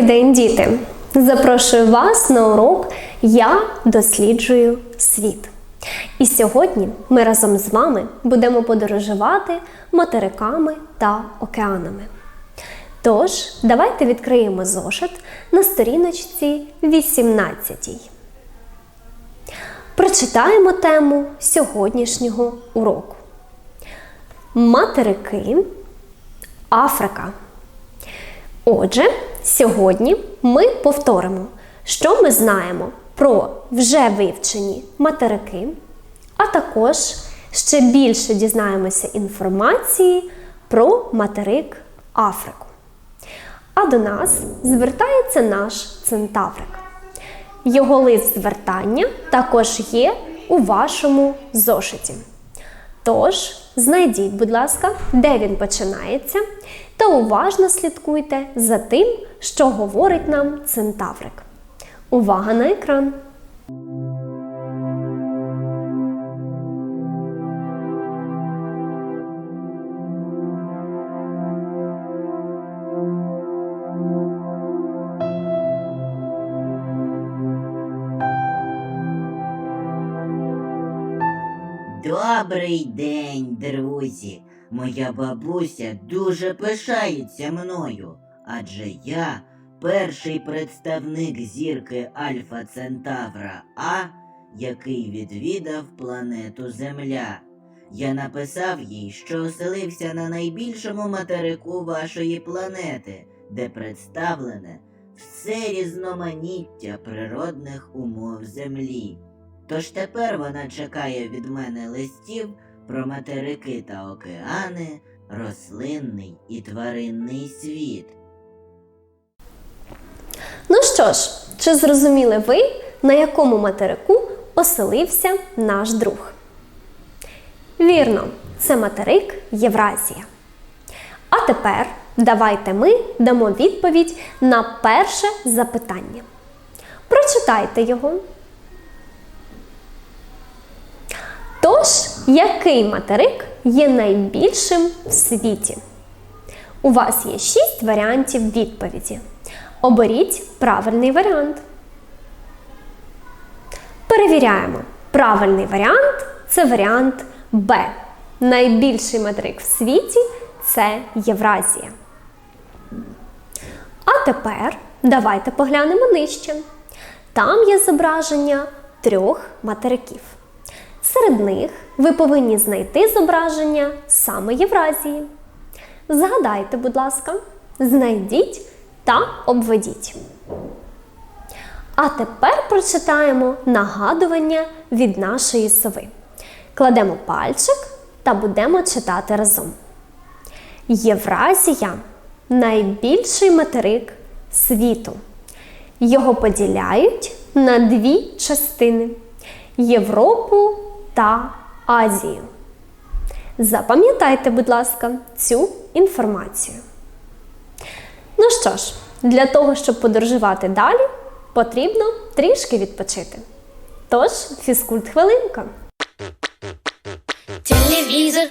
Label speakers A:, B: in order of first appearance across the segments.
A: Добрий день, діти! Запрошую вас на урок Я досліджую світ. І сьогодні ми разом з вами будемо подорожувати материками та океанами. Тож, давайте відкриємо зошит на сторіночці 18. Прочитаємо тему сьогоднішнього уроку. Материки Африка. Отже, сьогодні ми повторимо, що ми знаємо про вже вивчені материки, а також ще більше дізнаємося інформації про материк Африку. А до нас звертається наш центаврик. Його лист звертання також є у вашому зошиті. Тож, знайдіть, будь ласка, де він починається, та уважно слідкуйте за тим, що говорить нам центаврик. Увага на екран!
B: Добрий день, друзі. Моя бабуся дуже пишається мною, адже я перший представник зірки Альфа Центавра А, який відвідав планету Земля. Я написав їй, що оселився на найбільшому материку вашої планети, де представлене все різноманіття природних умов Землі. Тож тепер вона чекає від мене листів про материки та океани, рослинний і тваринний світ.
A: Ну що ж, чи зрозуміли ви, на якому материку оселився наш друг? Вірно, це материк Євразія. А тепер давайте ми дамо відповідь на перше запитання. Прочитайте його. Тож, який материк є найбільшим в світі? У вас є шість варіантів відповіді. Оберіть правильний варіант. Перевіряємо. Правильний варіант це варіант Б. Найбільший материк в світі це Євразія. А тепер давайте поглянемо нижче. Там є зображення трьох материків. Серед них ви повинні знайти зображення саме Євразії. Згадайте, будь ласка, знайдіть та обведіть. А тепер прочитаємо нагадування від нашої сови. Кладемо пальчик та будемо читати разом. Євразія найбільший материк світу. Його поділяють на дві частини Європу та Азію. Запам'ятайте, будь ласка, цю інформацію. Ну що ж, для того, щоб подорожувати далі, потрібно трішки відпочити. Тож, фізкульт хвилинка.
C: Телевизор,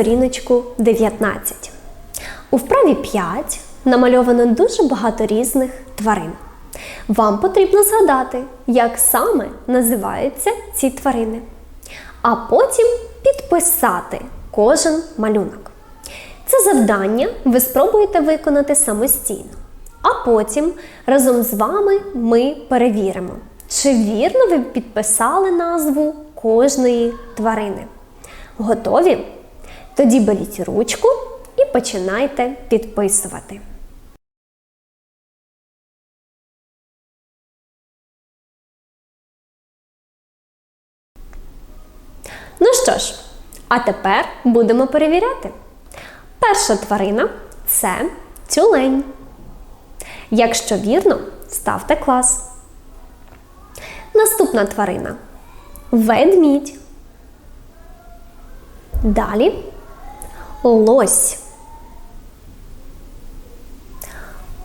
A: сторіночку 19. У вправі 5 намальовано дуже багато різних тварин. Вам потрібно згадати, як саме називаються ці тварини, а потім підписати кожен малюнок. Це завдання ви спробуєте виконати самостійно. А потім разом з вами ми перевіримо, чи вірно ви підписали назву кожної тварини. Готові? Тоді беріть ручку і починайте підписувати. Ну що ж, а тепер будемо перевіряти. Перша тварина це тюлень. Якщо вірно, ставте клас. Наступна тварина ведмідь. Далі лось.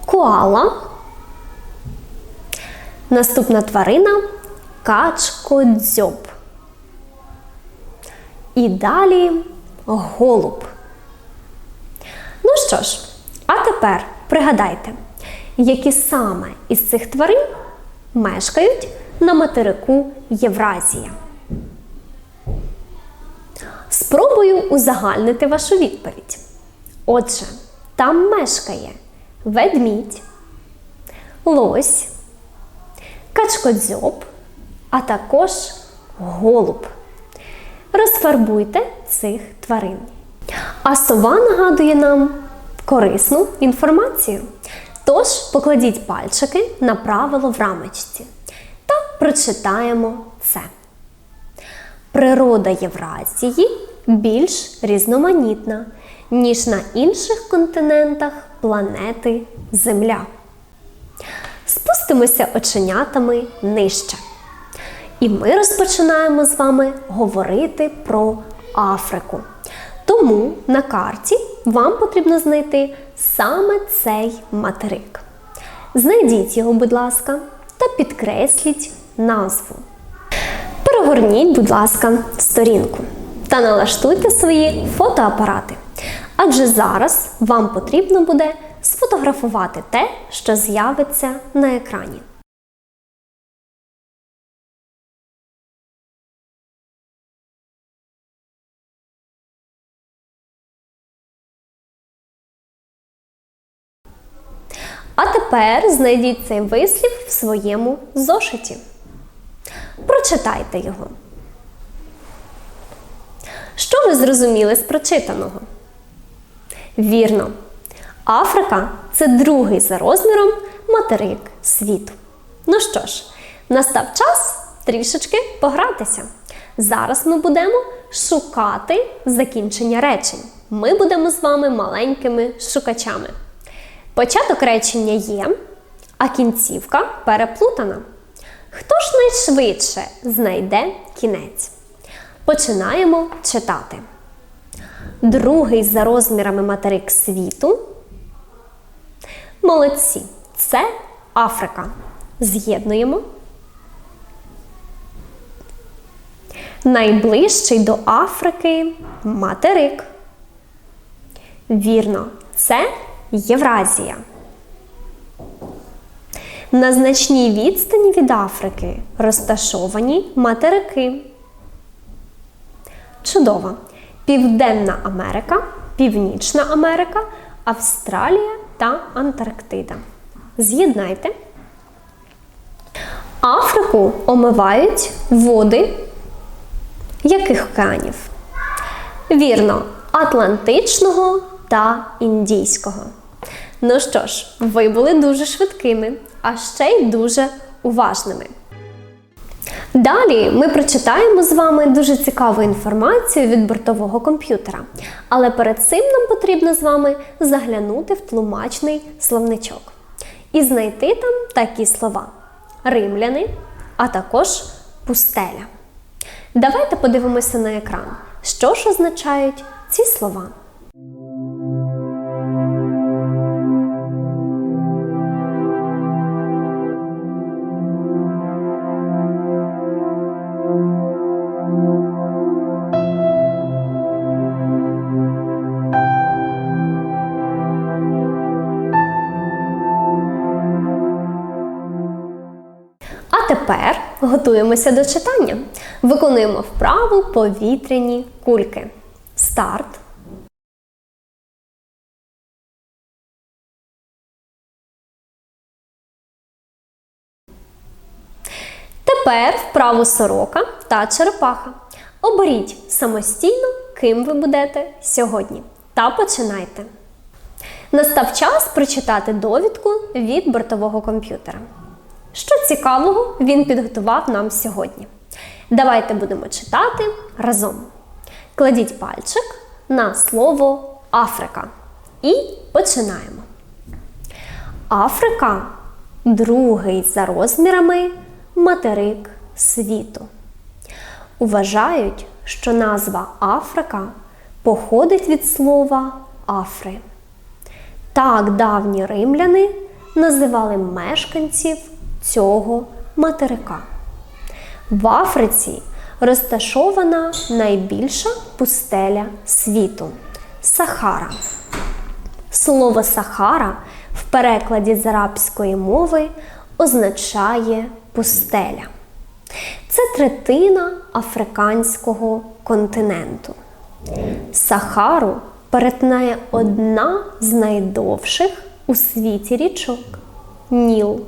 A: Коала. Наступна тварина качкодзьоб. І далі голуб. Ну що ж, а тепер пригадайте, які саме із цих тварин мешкають на материку Євразія. Спробую узагальнити вашу відповідь. Отже, там мешкає ведмідь, лось, качкодзьоб, а також голуб. Розфарбуйте цих тварин. А сова нагадує нам корисну інформацію. Тож покладіть пальчики на правило в рамочці та прочитаємо це. Природа Євразії більш різноманітна, ніж на інших континентах планети Земля. Спустимося оченятами нижче. І ми розпочинаємо з вами говорити про Африку. Тому на карті вам потрібно знайти саме цей материк. Знайдіть його, будь ласка, та підкресліть назву. Перегорніть, будь ласка, сторінку та налаштуйте свої фотоапарати. Адже зараз вам потрібно буде сфотографувати те, що з'явиться на екрані. А тепер знайдіть цей вислів в своєму зошиті. Прочитайте його. Що ви зрозуміли з прочитаного? Вірно. Африка це другий за розміром материк світу. Ну що ж, настав час трішечки погратися. Зараз ми будемо шукати закінчення речень. Ми будемо з вами маленькими шукачами. Початок речення є, а кінцівка переплутана. Хто ж найшвидше знайде кінець? Починаємо читати. Другий за розмірами материк світу. Молодці. Це Африка. З'єднуємо. Найближчий до Африки материк. Вірно, це Євразія. На значній відстані від Африки розташовані материки. Чудово! Південна Америка, Північна Америка, Австралія та Антарктида. З'єднайте. Африку омивають води яких океанів? Вірно, Атлантичного та Індійського. Ну що ж, ви були дуже швидкими, а ще й дуже уважними. Далі ми прочитаємо з вами дуже цікаву інформацію від бортового комп'ютера. Але перед цим нам потрібно з вами заглянути в тлумачний словничок і знайти там такі слова: римляни, а також пустеля. Давайте подивимося на екран, що ж означають ці слова. Готуємося до читання. Виконуємо вправу повітряні кульки. Старт. Тепер вправу сорока та черепаха. Оберіть самостійно, ким ви будете сьогодні. Та починайте. Настав час прочитати довідку від бортового комп'ютера. Що цікавого він підготував нам сьогодні. Давайте будемо читати разом. Кладіть пальчик на слово Африка. І починаємо. Африка другий за розмірами материк світу. Вважають, що назва Африка походить від слова Афри. Так давні римляни називали мешканців цього материка. В Африці розташована найбільша пустеля світу Сахара. Слово Сахара в перекладі з арабської мови означає пустеля. Це третина африканського континенту. Сахару перетинає одна з найдовших у світі річок Ніл.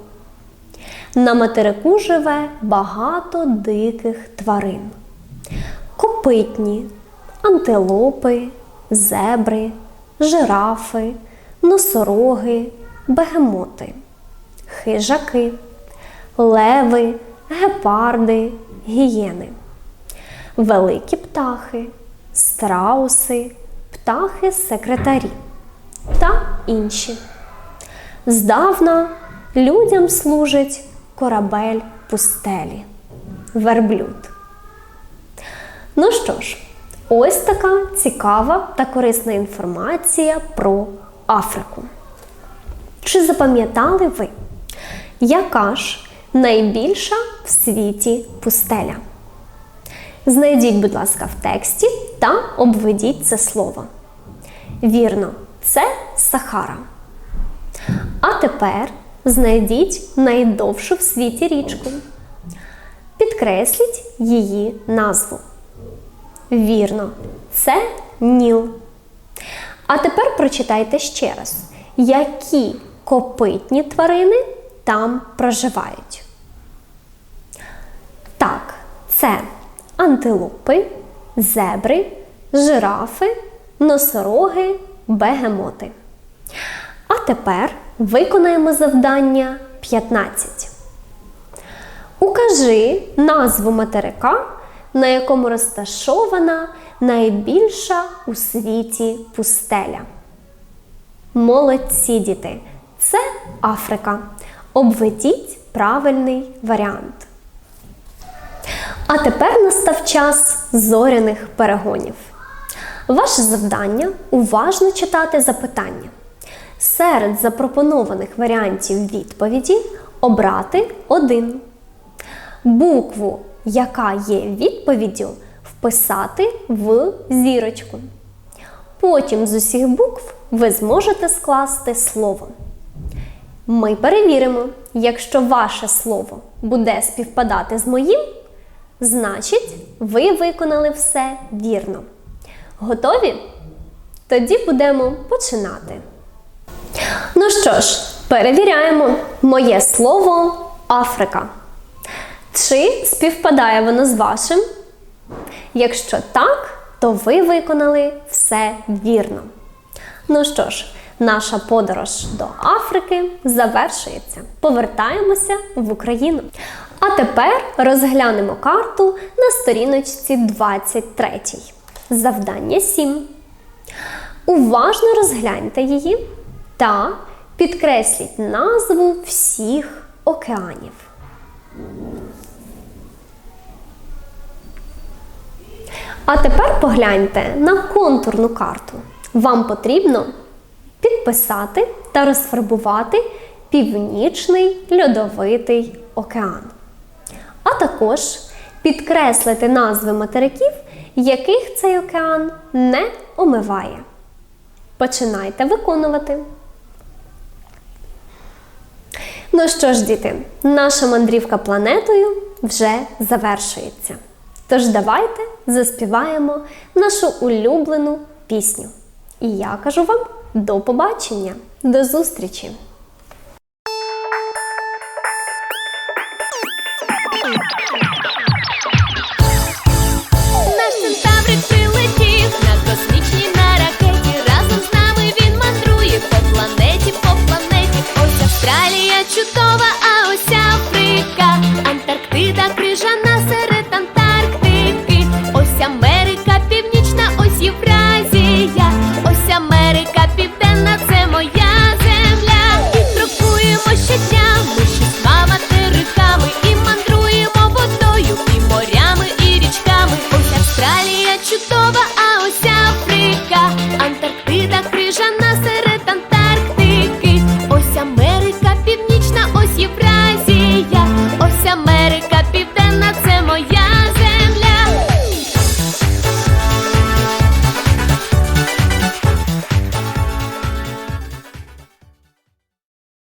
A: На материку живе багато диких тварин: копитні, антилопи, зебри, жирафи, носороги, бегемоти, хижаки, леви, гепарди, гієни, великі птахи, страуси, птахи-секретарі та інші. Здавна людям служить корабель пустелі верблюд. Ну що ж, ось така цікава та корисна інформація про Африку. Чи запам'ятали ви, яка ж найбільша в світі пустеля? Знайдіть, будь ласка, в тексті та обведіть це слово. Вірно, це Сахара. А тепер знайдіть найдовшу в світі річку. Підкресліть її назву. Вірно, це Ніл. А тепер прочитайте ще раз, які копитні тварини там проживають. Так, це антилопи, зебри, жирафи, носороги, бегемоти. А тепер виконаємо завдання 15. Укажи назву материка, на якому розташована найбільша у світі пустеля. Молодці діти! Це Африка. Обведіть правильний варіант. А тепер настав час зоряних перегонів. Ваше завдання уважно читати запитання. Серед запропонованих варіантів відповіді обрати один. Букву, яка є відповіддю, вписати в зірочку. Потім з усіх букв ви зможете скласти слово. Ми перевіримо, якщо ваше слово буде співпадати з моїм, значить ви виконали все вірно. Готові? Тоді будемо починати. Ну що ж, перевіряємо моє слово Африка. Чи співпадає воно з вашим? Якщо так, то ви виконали все вірно. Ну що ж, наша подорож до Африки завершується. Повертаємося в Україну. А тепер розглянемо карту на сторіночці 23. Завдання 7. Уважно розгляньте її та підкресліть назву всіх океанів. А тепер погляньте на контурну карту. Вам потрібно підписати та розфарбувати Північний льодовитий океан. А також підкреслити назви материків, яких цей океан не омиває. Ну що ж, діти, наша мандрівка планетою вже завершується. Тож давайте заспіваємо нашу улюблену пісню. І я кажу вам до побачення, до зустрічі!